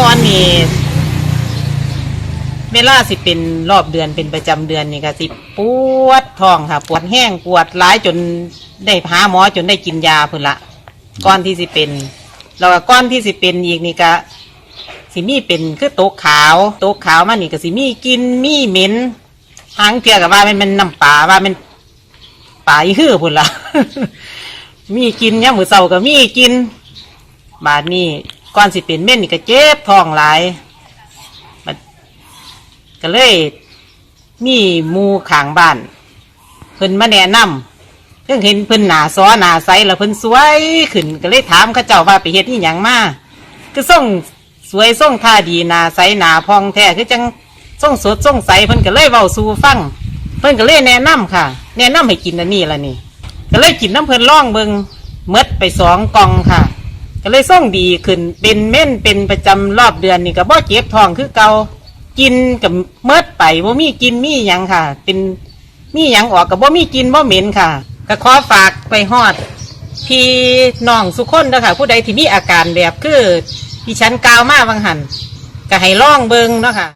ก่อนนี่เวลาสิเป็นรอบเดือนเป็นประจำเดือนนี่ก็สิปวดท้องค่ะ ปวดแห้งปวดร้ายจนได้หาหมอจนได้กินยาพุ่นละก่อนที่สิเป็นแล้วก็ก่อนที่สิเป็นอีกนี่ก็สิมีเป็นคือโต๊ะขาว โต๊ะขาวมานี่ก็สิมีกินมีเหม็นหางเทียกับว่ามันเป็นน้ำปลาว่ามันปลาอีหื้อพุ่นละมีกินย่ามมือเสาก็มีกิน บาดนี้ ก่อนสิเป็นเม่นนี่ก็เจ็บท้องหลายบัดก็เลยมีมูขางบ้าน เพิ่นมาแนะนำเพิ่งเห็นเพิ่นหนาซ้อหนาใสแล้วเพิ่นสวยขึ้นก็เลยถามเขาเจ้าว่าไปเฮ็ดนี่หยังมาคือส่งสวยส่งท่าดีหนาใสหนาพองแท้คือจังส่งสดส่งใสเพิ่นก็เลยเว้าสู่ฟังเพิ่นก็เลยแนะนำค่ะ แนะนำให้กินอันนี้ละนี่ก็เลยกินน้ำเพิ่นล่องเบิงเมดไปสองกองค่ะ ก็เลยส่งดีขึ้นเป็นเม่นเป็นประจำรอบเดือนนี่ก็บ่เจ็บท้องคือเกากินกับเมดไปบ่มีกินมีหยังค่ะ เป็นมีหยังออกกับบ่มีกินบ่เหม็นค่ะ ก็ขอฝากไปฮอด พี่น้องสุคนนะคะผู้ใดที่มีอาการแบบคือที่ฉันกล่าวมาบางหันก็ให้ล่องเบิงเนาะค่ะ